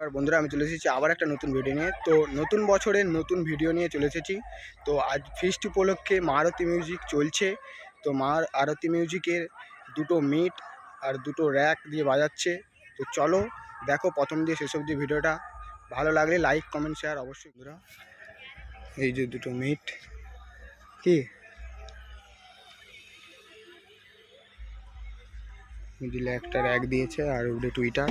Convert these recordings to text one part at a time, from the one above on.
আর বন্ধুরা আমি চলে এসেছি আবার একটা নতুন ভিডিও নিয়ে। তো নতুন বছরের নতুন ভিডিও নিয়ে চলে এসেছি। তো আজ ফিস্ট উপলক্ষে মা আরতি মিউজিক চলছে। তো মা আরতি মিউজিকের দুটো মিট আর দুটো র্যাক দিয়ে বাজাচ্ছে। তো চলো দেখো প্রথম দিয়ে শেষ অবধি ভিডিওটা ভালো লাগলে লাইক কমেন্ট শেয়ার অবশ্যই বন্ধুরা। এই যে দুটো মিট কি? একটা র্যাক দিয়েছে আর উপরে টুইটার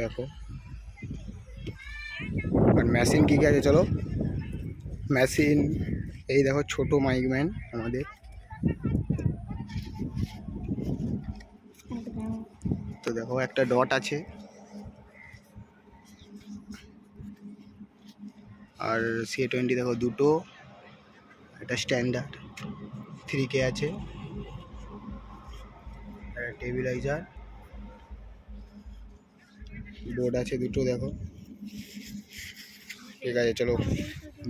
দেখো। আর মেশিন কী কী আছে চলো? মেশিন এই দেখো ছোট মাইকম্যান আমাদের। তো দেখো একটা ডট আছে। আর সি টোয়েন্টি দেখো দুটো। একটা স্ট্যান্ডার্ড থ্রি কে আছে। টেবিলাইজার বোর্ড আছে দুটো, দেখো। ঠিক আছে, চলো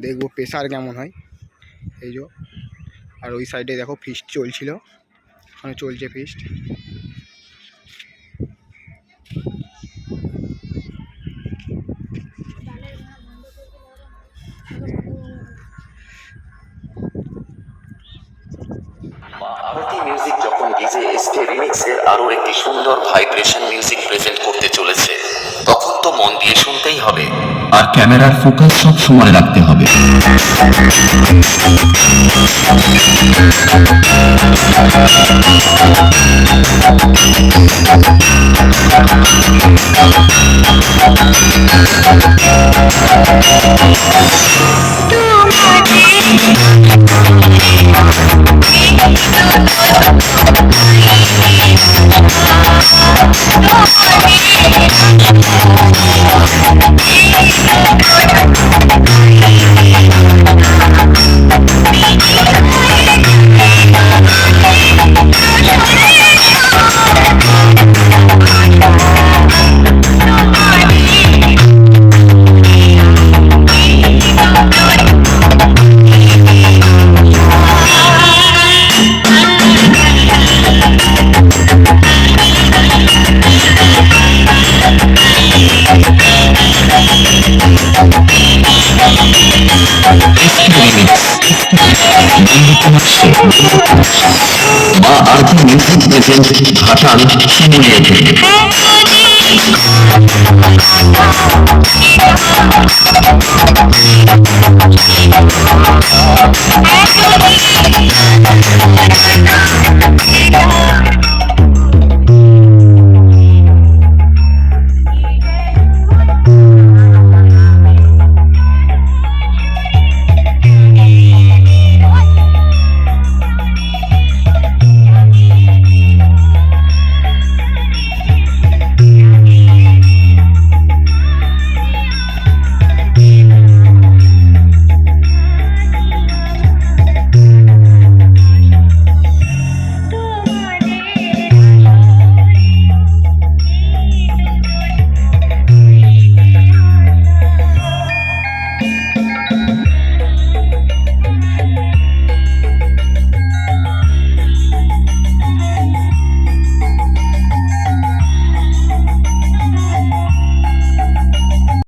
দেখব প্রেসার কেমন হয়। এই যে, আর ওই সাইডে দেখো ফিস্ট চলছিল। ওখানে চলছে ফিস্ট মা আরতি মিউজিক যখন আরও একটি সুন্দর ভাইব্রেশন মিউজিক প্রেজেন্ট করতে চলেছে। তো মন দিয়ে শুনতেই হবে। আর ক্যামেরার ফোকাস সব সময় রাখতে হবে। Thank আরতি মিউজিক আর্থিক ঘাটাল শিমুলিয়া থেকে Thank